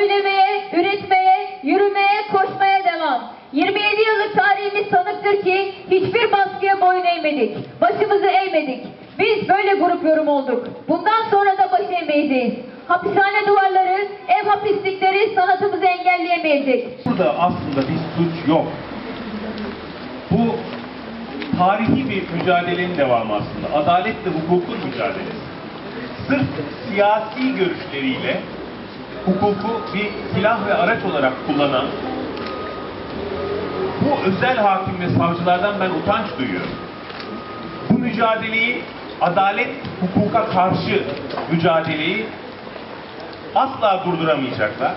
söylemeye, üretmeye, yürümeye, koşmaya devam. 27 yıllık tarihimiz tanıktır ki hiçbir baskıya boyun eğmedik, başımızı eğmedik. Biz böyle grup yorum olduk. Bundan sonra da baş eğmeyeceğiz. Hapishane duvarları, ev hapislikleri sanatımızı engelleyemeyecek. Burada aslında bir suç yok. Bu tarihi bir mücadelenin devamı aslında. Adalet ve hukukun mücadelesi. Sırf siyasi görüşleriyle hukuku bir silah ve araç olarak kullanan bu özel hakim ve savcılardan ben utanç duyuyorum. Bu mücadeleyi adalet hukuka karşı mücadeleyi asla durduramayacaklar.